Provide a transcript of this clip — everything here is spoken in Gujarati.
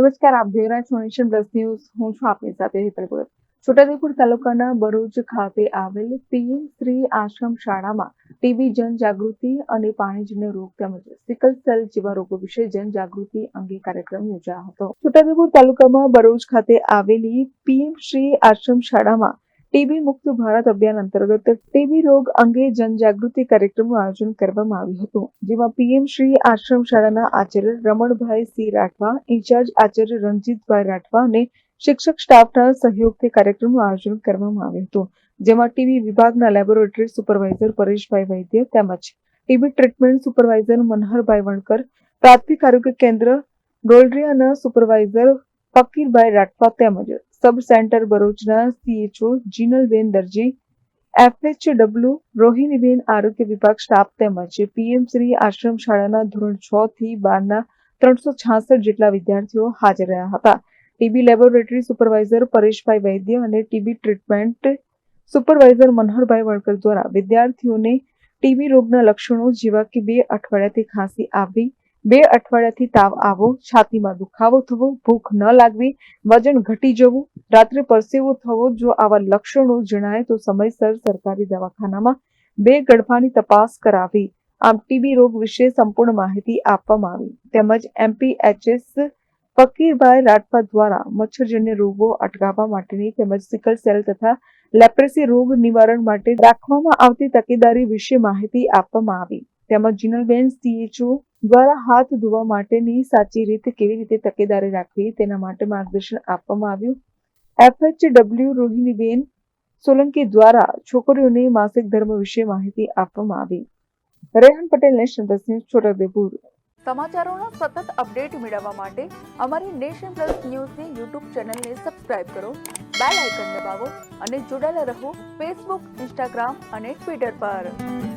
નમસ્કાર, આપ જોઈ રહ્યા છો નેશન પ્લસ ન્યૂઝ. હું છું આપની સાથે હેતલ ગોયલ છોટાઉદેપુર તાલુકાના બરોજ ખાતે આવેલ પીએમ શ્રી આશ્રમ શાળામાં ટીબી જનજાગૃતિ અને પાણીજન્ય રોગ તેમજ સિકલ સેલ જેવા રોગો વિશે જનજાગૃતિ અંગે કાર્યક્રમ યોજાયો હતો. છોટાઉદેપુર તાલુકામાં બરોજ ખાતે આવેલી પીએમ શ્રી આશ્રમ શાળામાં ટીબી મુક્ત ભારત અભિયાન અંતર્ગત ટીબી રોગ અંગે જનજાગૃતિ કાર્યક્રમનું આયોજન કરવામાં આવ્યું હતું, જેમાં પીએમ શ્રી આશ્રમ શાળાના આચાર્ય રમણભાઈ સી રાઠવા, ઇન્ચાર્જ આચાર્ય રણજીતભાઈ રાઠવા અને શિક્ષક સ્ટાફના સહયોગથી કાર્યક્રમનું આયોજન કરવામાં આવ્યું હતું, જેમાં ટીબી વિભાગના લેબોરેટરી સુપરવાઇઝર પરેશભાઈ વૈદ્ય તેમજ TB treatment supervisor Manharbhai Vankar, પ્રાથમિક આરોગ્ય કેન્દ્ર ડોલરિયાના સુપરવાઇઝર ફકીરભાઈ રાઠવા તેમજ સબ સેન્ટર ભરૂચના સીએચઓ જીનલબેન દરજી એફએચડબલ્યુ રોહિણીબેન આરોગ્ય વિભાગ સ્ટાફ તેમજ પીએમ શ્રી આશ્રમ શાળાના ધોરણ છ થી બારના ત્રણસો છાસઠ જેટલા વિદ્યાર્થીઓ હાજર રહ્યા હતા. TB laboratory supervisor Pareshbhai Vaidya અને TB treatment supervisor Manharbhai Vankar દ્વારા વિદ્યાર્થીઓને ટીબી રોગના લક્ષણો જેવા કે બે અઠવાડિયાથી ખાંસી આવવી બે અઠવાડિયાથી તાવ આવો, છાતીમાં દુખાવો થવો, ભૂખ ન લાગવી, વજન ઘટી જવું, રાત્રે પરસેવો થવો, જો આવા લક્ષણો જણાય તો સમયસર સરકારી દવાખાનામાં બે ગડફાની તપાસ કરાવી. આમ ટીબી રોગ વિશે સંપૂર્ણ માહિતી આપવામાં આવી. તેમજ એમપીએચએસ ફકીરભાઈ રાઠવા દ્વારા મચ્છરજન્ય રોગો અટકાવવા માટેની તેમજ સિકલ સેલ તથા લેપ્રેસી રોગ નિવારણ માટે રાખવામાં આવતી તકેદારી વિશે માહિતી આપવામાં આવી. તેમજ જીનલબેન સીએચઓ દ્વારા હાથ ધોવા માટેની સાચી રીત કેવી રીતે તકેદારી રાખવી તેના માટે માર્ગદર્શન આપવામાં આવ્યું. એફએચડબલ્યુ રોહિણીબેન સોલંકી દ્વારા છોકરીઓને માસિક ધર્મ વિશે માહિતી આપવામાં આવી. Rehan Patel national plus news, Chhotaudepur. સમાચારોના સતત અપડેટ મેળવવા માટે અમારી નેશન પ્લસ ન્યૂઝની યુટ્યુબ ચેનલને સબસ્ક્રાઇબ કરો, બેલ આઇકન દબાવો અને જોડાયેલા રહો ફેસબુક, ઇન્સ્ટાગ્રામ અને ટ્વિટર પર.